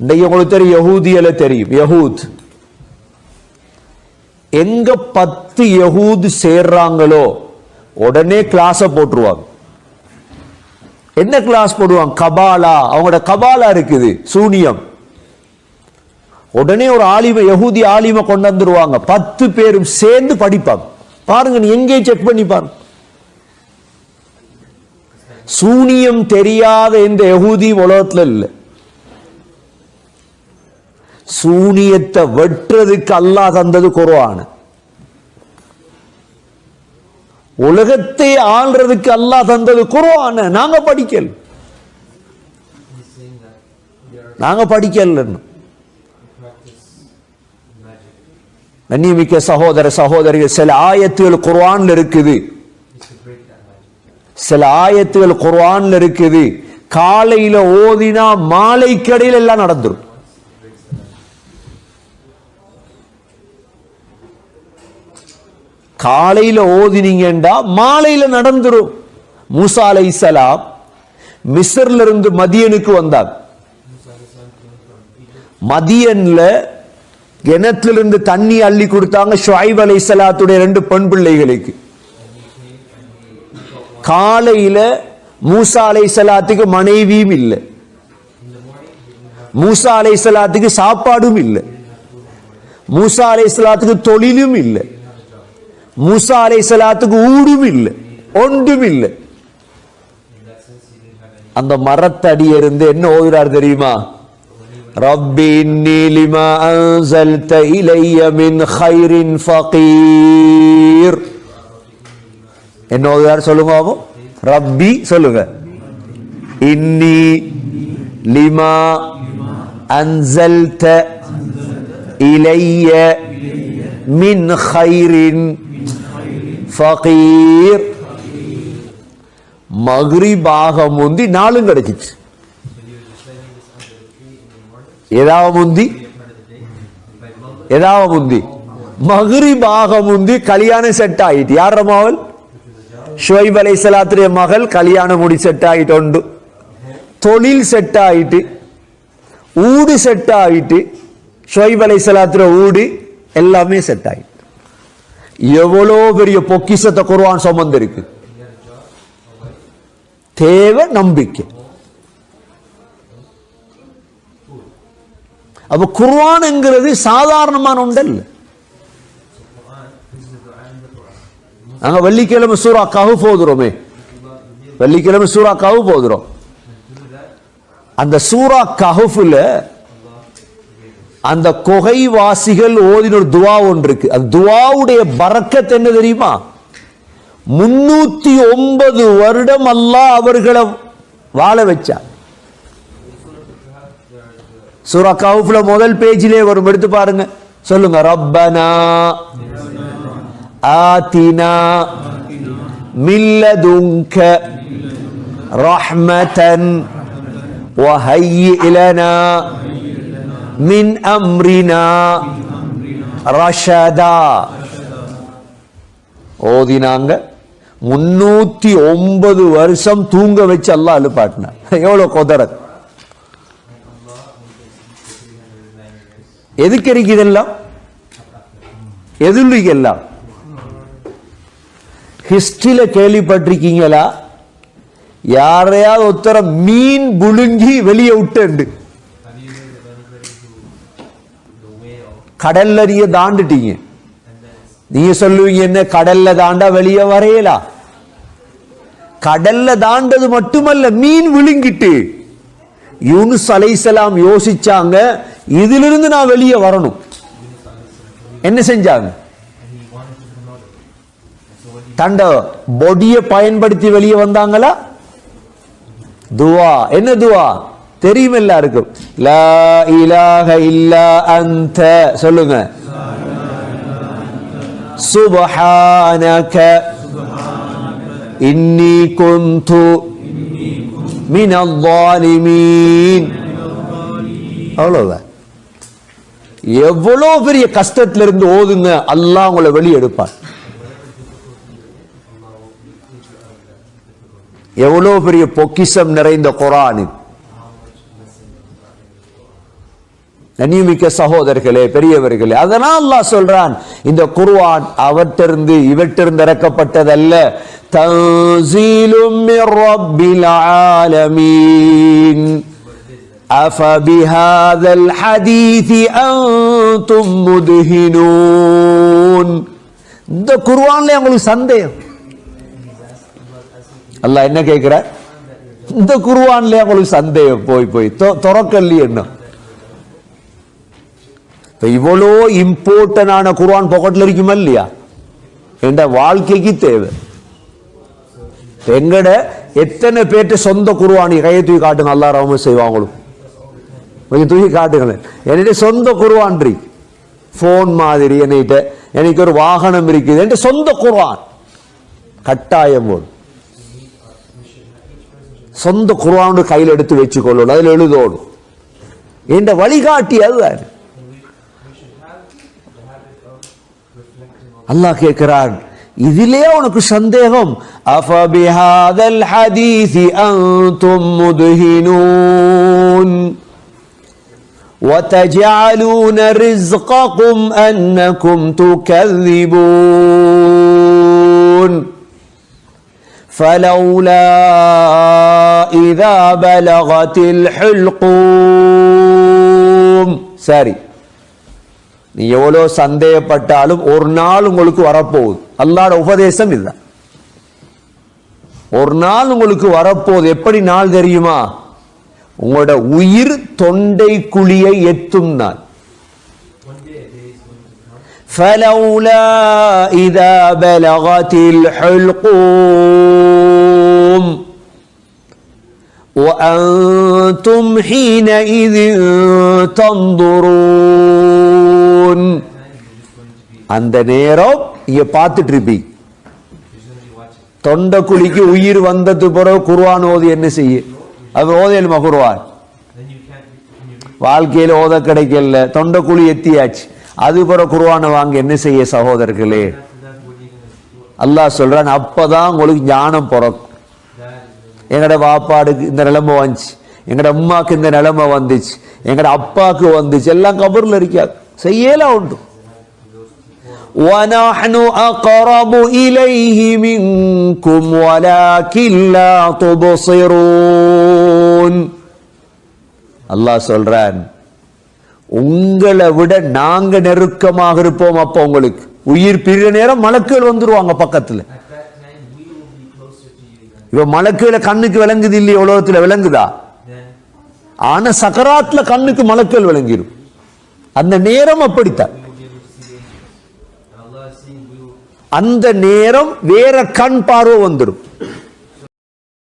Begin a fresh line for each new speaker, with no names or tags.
இன்றைக்கு உங்களுக்கு தெரியும் யகூதியில தெரியும். யகூத். எங்க பத்து யகூத் சேர்றாங்களோ உடனே கிளாஸை போட்டுருவாங்க. என்ன கிளாஸ் போடுவாங்க? கபாலா. அவங்களோட கபாலா இருக்குது சூனியம். உடனே ஒரு ஆலிம யகூதி ஆலிம கொண்டு வந்துருவாங்க. பத்து பேரும் சேர்ந்து படிப்பாங்க. பாருங்க நீ எங்கே செக் பண்ணி பாருங்க. சூனியம் தெரியாத இந்த யகூதி உலகத்தில் இல்லை. சூனியத்தை வெட்டுறதுக்கு அல்லாஹ் தந்தது குர்ஆன். உலகத்தை ஆள்றதுக்கு அல்லாஹ் தந்தது குர்ஆன். நாங்க படிக்கல. நாங்க படிக்கல
we
கண்ணியமிக்க சகோதர சகோதரிகள் சில ஆயத்துகள் குர்ஆன்ல இருக்குது. சில ஆயத்துகள் குர்ஆன்ல இருக்குது. காலையில ஓதினா மாலை கடையில் எல்லாம் நடந்துரும். காலையில் ஓதினீங்கண்டா மாலையில் நடந்துரும். மூசா அலைஹிஸ்ஸலாம் மிஸ்ரில் இருந்து மதியனுக்கு வந்தாங்க மதியன்ல கிணத்திலிருந்து தண்ணி அள்ளி கொடுத்தாங்க ஷுவைப் சலாத்துடைய ரெண்டு பெண் பிள்ளைகளுக்கு. காலையில மூசா அலை சலாத்துக்கு மனைவியும் இல்லை. மூசா சலாத்துக்கு சாப்பாடும் இல்லை. மூசா அலை சலாத்துக்கு தொழிலும் இல்லை. மூசா
அலை சலாத்துக்கு ஊடுமில்லை ஒன்றுமில்லை.
அந்த மரத்தடி இருந்து என்ன ஓதுறார் தெரியுமா? ரப்பி இன்னி லிமா அன்சல்த இலைய மின் ஹைரின் ஃபகீர். என்ன ஓதுறார் சொல்லுங்க பாப்போம். ரப்பி சொல்லுங்க. இன்னி லிமா அன்சல்த இலைய மின் ஹைரின் ஃபகீர். மகிரிபாக முந்தி நாளும் கிடைச்சிச்சு. ஏதாவது முந்தி? ஏதாவது முந்தி? மகிரிபாக முந்தி கல்யாணம் செட் ஆயிட்டு. யார் ரமாவல் ஷுவைப் அலைஹிஸ்ஸலாத்துடைய மகள் கல்யாணம் முடி செட் ஆகிட்டு உண்டு. தொழில் செட் ஆயிட்டு. ஊடு செட் ஆயிட்டு. ஷுவைப் அலைஹிஸ்ஸலாத்துடைய ஊடு எல்லாமே செட் ஆகிட்டு எவ்வளோ பெரிய பொக்கிசத்தை குருவான் சுமந்திருக்கு? தேவை நம்பிக்கை. அப்ப குர்ஆன்ங்கிறது சாதாரணமான ஒன்றல்ல. நாங்க வெள்ளிக்கிழமை சூறா கவு போதுறோமே. வெள்ளிக்கிழமை சூரா கவு போதுறோம். அந்த சூரா கஹுஃபுல அந்த கொகைவாசிகள் ஓதின ஒரு துவா ஒன்று இருக்கு அந்த துவாவுடைய பறக்கத் என்ன தெரியுமா? முன்னூத்தி ஒன்பது வருடம் அல்லாஹ் அவர்களை வாழ வச்சார். சூரா கவுஃப்ல முதல் பேஜிலே வரும். எடுத்து பாருங்க. சொல்லுங்க. ரப்பனா ஆதினா மில்லதுங்க ரஹ்மதன் வஹையிலனா மின் அம்ரினா. ரஷதா. ஓதினாங்க. முன்னூத்தி ஒன்பது வருஷம் தூங்க வச்சு அல்லா அழுப்பாட்டினார் எவ்வளவு கொதரத் எதுக்கு இருக்கு இதெல்லாம்? எதுக்கு எல்லாம் ஹிஸ்டரியில கேள்விப்பட்டிருக்கீங்களா? யாரையாவது ஒருத்தரை மீன் புழுங்கி வெளியே விட்டு கடல்ல நீங்க தாண்டுட்டீங்க. நீங்க சொல்லுவீங்க என்ன கடல்ல தாண்டா வெளியே வரையலா? கடல்ல தாண்டது மட்டுமல்ல மீன் விழுங்கிட்டு. யூனுஸ் அலைசலாம் யோசிச்சாங்க இதிலிருந்து நான் வெளியே வரணும். என்ன செஞ்சாங்க? தண்ட பொடியை பயன்படுத்தி வெளியே வந்தாங்களா? துவா. என்ன துவா? தெரியும் எல்லாருக்கும் லா இலாக இல்லா அந்த சொல்லுங்க. சுபஹானக. இன்னி குந்து மின் அல்லாலிமீன் அவ்வளோதான் எவ்வளோ பெரிய கஷ்டத்துல இருந்து ஓதுங்க அல்லாஹ் உங்களை வெளியெடுப்பார் எவ்வளோ பெரிய பொக்கிசம் நிறைந்த குரானின் கண்ணியமிக்க சகோதரர்களே பெரியவர்களே அதனால் அல்லாஹ் சொல்றான் இந்த குர்ஆன் அவற்றிருந்து இவற்றிருந்து இறக்கப்பட்டதல்ல தன்சீலும் மிர் ரப்பில் ஆலமீன் أفبهذا الحديث أنتم مدهنون இந்த குர்ஆன்ல உங்களுக்கு சந்தேகம் அல்லாஹ் என்ன கேட்கிறார் இந்த குர்ஆன்ல உங்களுக்கு சந்தேகம் போய் போய் துறக்கல்லி என்ன இப்போ இவ்வளோ இம்பார்ட்டனான குர்ஆன் பாக்கெட்டில் இருக்குமா இல்லையா? என்ற வாழ்க்கைக்கு தேவை. எங்கட எத்தனை பேர்ட்ட சொந்த குருவானி கையை தூக்கி காட்டுங்க அல்லா ரஹமத் செய்வாங்களும் கொஞ்சம் தூக்கி காட்டுங்களேன். என்கிட்ட சொந்த குருவான்றி ஃபோன் மாதிரி என்கிட்ட எனக்கு ஒரு வாகனம் இருக்குது என்கிட்ட சொந்த குர்வான் கட்டாயம் போடும் சொந்த குருவானோட கையில் எடுத்து வச்சுக்கொள்ளணும் அதில் எழுதோடும் என்ற வழிகாட்டி அதுதான் அல்லாஹ் கேட்கிறான் இதிலே உனக்கு சந்தேகம் அஃபபிஹாதல் ஹதீஸி அன்தும் முதுஹினூன் وتجعلون رزقكم أنكم تكذبون فلولا إذا بلغت الحلقوم சரி நீ எவ்வளோ சந்தேகப்பட்டாலும் ஒரு நாள் உங்களுக்கு வரப்போகுது அல்லாட உபதேசம் இதுதான் ஒரு நாள் உங்களுக்கு வரப்போகுது எப்படி நாள் தெரியுமா உங்களோட உயிர் தொண்டை குழியை எத்தும் நாள்
One day, a day is going to come.
فلولا إذا بلغت الحلقوم وأنتم حينئذ تنظرون
Time you're just going to be,
அந்த நேரம் இங்க பார்த்துட்டு இருப்பீங்க
you're just going to be watching.
தொண்டை குழிக்கு உயிர் வந்தது பிறகு குர்ஆன் ஓதி என்ன செய்ய அது ஓதையலுமா குர்ஆன்
Then you can't, re- can you read?
வாழ்க்கையில ஓத கிடைக்கல தொண்டை குழி எத்தியாச்சு அது பிறகு குர்ஆனை வாங்க என்ன செய்ய சகோதரர்களே
After that, what are you going to do?
அல்லாஹ் சொல்றான் அப்பதான் உங்களுக்கு ஞானம் பிறக்கும்
That is when
எங்கட வாப்பாடுக்கு இந்த நிலைமை வந்துச்சு எங்கட அம்மாக்கு இந்த நிலைமை வந்துச்சு எங்கட அப்பாக்கு வந்துச்சு எல்லாம் கபர்ல இருக்காது செய்யலாம் உண்டு ونحن أقرب إليه منكم ولكن لا تبصرون அல்லாஹ் சொல்றான் உங்களை விட நாங்க நெருக்கமாக இருப்போம் அப்ப உங்களுக்கு உயிர் பிரிற நேரம் மலக்குகள் வந்துருவாங்க பக்கத்துல இவ மலக்குகளை கண்ணுக்கு விளங்குது இல்லையா? உலகத்துல விளங்குதா? ஆனா சக்கராத்துல கண்ணுக்கு மலக்கள் விளங்கிடும் அந்த நேரம் அப்படித்தான். அந்த நேரம் வேற கண் பார்வை வந்துடும்